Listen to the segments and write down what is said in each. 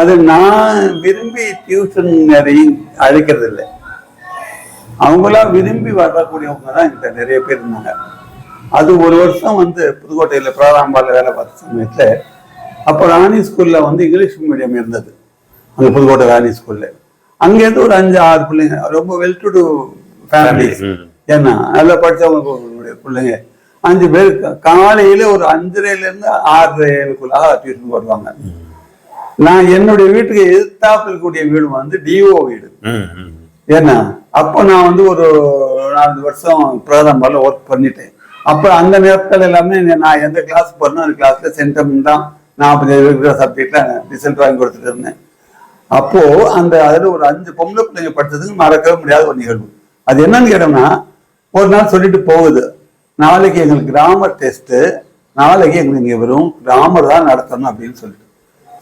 அது நான் விரும்பி டியூஷன் நிறைய அழைக்கிறது இல்லை அவங்களா விரும்பி வரக்கூடியவங்க தான் என்கிட்ட நிறைய பேர் இருந்தாங்க. அது ஒரு வருஷம் வந்து புதுக்கோட்டையில் பிராராம்பால வேலை பார்த்த சமயத்தில் அப்போ ராணி ஸ்கூல்ல வந்து இங்கிலீஷ் மீடியம் இருந்தது. அங்கே புதுக்கோட்டை ராணி ஸ்கூல்ல அங்கேருந்து ஒரு அஞ்சு ஆறு பிள்ளைங்க ரொம்ப வெல் டு டூ ஃபேமிலிஸ். ஏன்னா நல்லா படிச்சவங்க பிள்ளைங்க. அஞ்சு பேர் காலையில ஒரு அஞ்சரைல இருந்து ஆறு ஏழுக்குள்ளாக டியூஷன் வருவாங்க நான் என்னுடைய வீட்டுக்கு எதிர்த்தாப்பில் கூடிய வீடு வந்து டிஓ வீடு. ஏன்னா அப்போ நான் வந்து ஒரு நாலு வருஷம் பிரதமர்ல ஒர்க் பண்ணிட்டேன். அப்போ அந்த நேரத்தில் எல்லாமே நான் எந்த கிளாஸ் போறேனோ அந்த கிளாஸ்ல சென்டம் தான் நாற்பது இருக்கிற சப்ஜெக்ட்ல ரிசல்ட் வாங்கி கொடுத்துட்டு இருந்தேன். அப்போ அந்த அதுல ஒரு அஞ்சு பொம்பளை பிள்ளைங்க படிச்சதுக்கு மறக்கவே முடியாத ஒரு நிகழ்வு. அது என்னன்னு கேட்டோம்னா ஒரு நாள் சொல்லிட்டு போகுது. நாளைக்கு எங்களுக்கு கிராமர் டெஸ்ட் நாளைக்கு எங்களுக்கு இங்கே வெறும் கிராமர் தான் நடத்தணும் அப்படின்னு சொல்லிட்டு.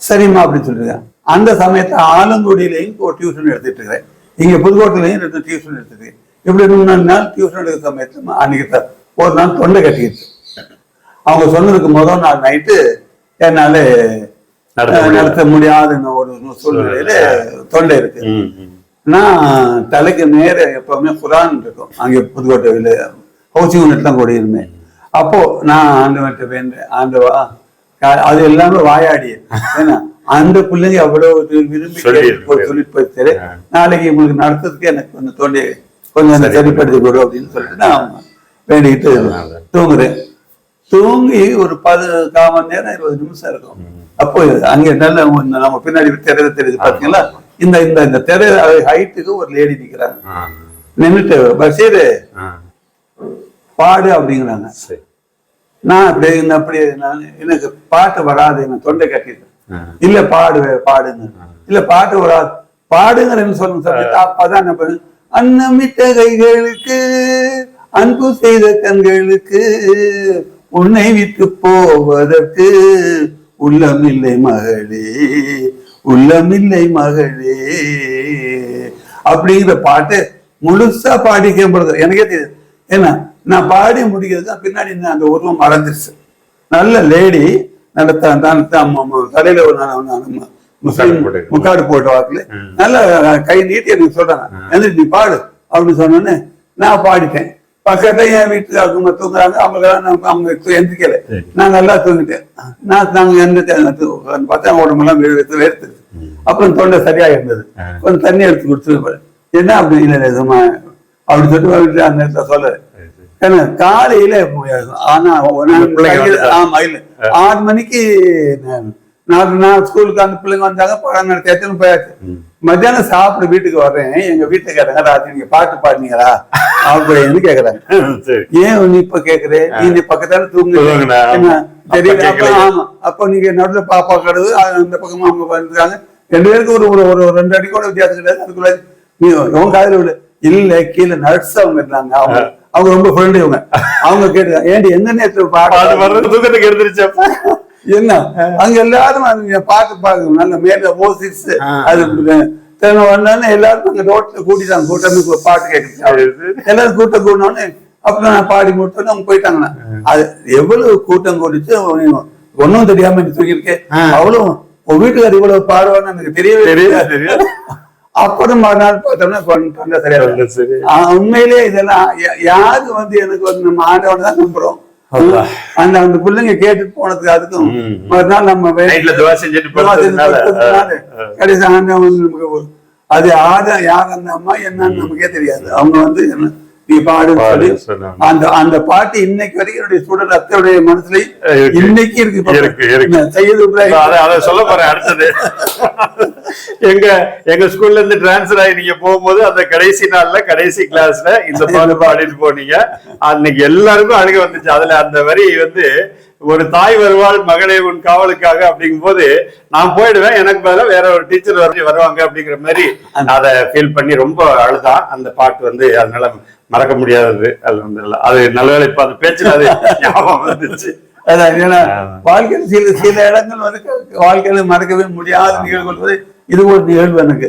சரிம்மா அப்படின்னு சொல்லிட்டு அந்த சமயத்துல ஆலங்குடியிலையும் டியூஷன் எடுத்துட்டு இருக்கிறேன். இங்க புதுக்கோட்டையிலையும் ரெண்டு டியூஷன் எடுத்துருக்கேன் இப்படி மூணு நாள் டியூஷன் எடுக்கிற சமயத்துல அன்னைக்கு ஒரு நாள் தொண்டை கட்டிக்கிச்சு அவங்க சொன்னதுக்கு முதல் நாள் நைட்டு என்னால நடத்த முடியாத ஒரு சூழ்நிலையில தொண்டை இருக்கு. நான் தலைக்கு நேர எப்பவுமே குரான் இருக்கும். அங்கே புதுக்கோட்டையில் ஹவுசிங் யூனிட்லாம் கூட இருந்தேன் அப்போ நான் ஆண்டவன்ட்ட வேண்டேன் ஆண்டவா அது எல்லாமே வாயாடி ஏன்னா அந்த பிள்ளைங்க அவ்வளவு விரும்பி. நாளைக்கு உங்களுக்கு நடத்துறதுக்கு எனக்கு கொஞ்சம் தொண்டை கொஞ்சம் சரி. சரிப்படுத்தி கொடு அப்படின்னு சொல்லிட்டு நான் வேண்டிக்கிட்டு. தூங்குறேன். தூங்கி ஒரு பது கால் மணி நேரம் இருபது நிமிஷம் இருக்கும். அப்போ அங்க நல்ல நம்ம பின்னாடி திரை தெரியுது பாத்தீங்களா? இந்த இந்த இந்த திரை ஹைட்டுக்கு ஒரு லேடி நிக்கிறாங்க. பஷீர் ஆ. பாடு அப்படிங்கிறாங்க. சரி. நான் அப்படி இந்த அப்படி நான் எனக்கு பாட்டு வராது எனக்கு தொண்டை கட்டிட்டு. இல்ல பாடு பாடுங்க. இல்ல பாட்டு வராது. பாடுங்கிறேன்னு சொல்லுங்க சொல்லிட்டு அப்பதான் என்ன பண்ணு? அன்னமிட்ட கைகளுக்கு அன்பு செய்த கண்களுக்கு உன்னை விட்டு போவதற்கு உள்ளமில்லை மகளே உள்ளமில்லை மகளே. அப்படிங்கிற பாட்டு முழுசா பாடி கேட்பது எனக்கே தெரியுது. ஏன்னா நான் பாடி முடிக்கிறது தான் பின்னாடி அந்த உருவம் மறந்துருச்சு நல்ல லேடி நல்ல தலையில ஒரு முஸ்லீம். முக்காடு போட்ட வாக்குல. நல்ல கை நீட்டி எனக்கு சொல்றாங்க. எந்திரி நீ பாடு அப்படின்னு சொன்னோன்னே நான் பாடிட்டேன். பக்கத்துல என் வீட்டுல அவங்க தூங்குறாங்க. அவங்க நம்ம அவங்க எந்திரிக்கல. நான் நல்லா தூங்கிட்டேன். நான் நாங்க எந்திரிச்சு பார்த்தா உடம்பெல்லாம் வேர்த்து வேர்த்து அப்புறம் தொண்டை சரியா இருந்தது. கொஞ்சம் தண்ணி எடுத்து கொடுத்து என்ன அப்படி இல்லை இல்லை, சும்மா அப்படி சொல்லிட்டு அந்த நேரத்துல சொல்ல சரி, சரி. ஏன்னா காலையில. ஆனா. ஆமா இல்ல. ஆறு மணிக்கு நான் நான் ஸ்கூலுக்கு அந்த பிள்ளைங்க வந்தாங்க படம் நடத்தி எத்தனை போயாச்சு. மத்தியானம் சாப்பிட வீட்டுக்கு வர்றேன். எங்க வீட்டுக்கு கேட்டாங்க ராத்திரி நீங்க பாட்டு பாடுனீங்களா அப்படின்னு கேக்குறாங்க. ஏன் நீ இப்ப கேக்குற? நீ பக்கத்தால தூங்கு தெரியல? ஆமா. அப்ப நீங்க நடுவுல பாப்பா கடுது அந்த பக்கமா அவங்க வந்துருக்காங்க ரெண்டு பேருக்கு ஒரு ஒரு ரெண்டு அடி கூட வித்தியாசம் கிடையாது. அதுக்குள்ள நீ உன் காதுல இல்ல கீழே நர்ஸ் அவங்க இருந்தாங்க. அவங்க அவங்க ரொம்ப ஃப்ரெண்டு இவங்க. அவங்க கேட்டு ஏண்டி எந்த நேரத்துல பாட்டு அப்ப. என்ன? அங்க எல்லாரும் பாட்டு பாருங்க நல்ல மேல ஓசிஸ். அது வந்தோடனே எல்லாரும் அங்க ரோட்ல கூட்டிட்டாங்க கூட்டமே பாட்டு சரி. எல்லாரும் கூட்டம் கூடனே அப்புறம் நான் பாடி முடிச்சோன்னு அவங்க போயிட்டாங்கண்ணா அது எவ்வளவு கூட்டம் கூடிச்சு ஒன்னும் தெரியாம தூக்கியிருக்கேன். அவ்வளவு உன் வீட்டுக்காரர் இவ்வளவு பாடுவான்னு எனக்கு தெரியவே தெரியுது. அப்புறம் மறுநாள் பார்த்தோம்னா தொண்டை சரியா தொண்டை சரி. ஆ, உண்மையிலேயே இதெல்லாம் யாரு வந்து எனக்கு வந்து நம்ம ஆண்டவனை தான் நம்புறோம். அந்த அந்த பிள்ளைங்க கேட்டுட்டு போனதுக்கு அதுக்கும். மறுநாள் நம்ம. கடைசி ஆண்டவன் வந்து நமக்கு அது ஆட யார் அந்த அம்மா என்னன்னு நமக்கே தெரியாது அவங்க வந்து என்ன, நீ பாடுன்னு பாடு. அந்த அந்த பாட்டு இன்னைக்கு வரைக்கும் என்னுடைய ஸ்டூடெண்ட் அத்தையுடைய இருக்கு. இன்னைக்கு இருக்கு சையது அத சொல்ல போறேன் அடுத்தது. எங்க எங்க ஸ்கூல்ல இருந்து டிரான்ஸ்ஃபர் ஆகி நீங்க போகும்போது அந்த கடைசி நாள்ல கடைசி கிளாஸ்ல இந்த பாட்டு பாடிட்டு போனீங்க. அன்னைக்கு எல்லாருக்கும் அழுக வந்துச்சு. அதுல அந்த வரி வந்து ஒரு தாய் வருவாள் மகளே உன் காவலுக்காக அப்படிங்கும் போது நான் போயிடுவேன் எனக்கு பதிலா வேற ஒரு டீச்சர் வர வருவாங்க அப்படிங்கிற மாதிரி அதை ஃபீல் பண்ணி ரொம்ப அழுதான் அந்த பாட்டு வந்து அதனால மறக்க முடியாதது. அது வந்து அது நல்லவேளை இப்ப அந்த பேச்சுல அது ஞாபகம் வந்துச்சு அதான் ஏன்னா ஆமா. வாழ்க்கையில் சில சில இடங்கள் வந்து வாழ்க்கையில மறக்கவே முடியாத நிகழ்வுகள் இது ஒரு நிகழ்வு எனக்கு.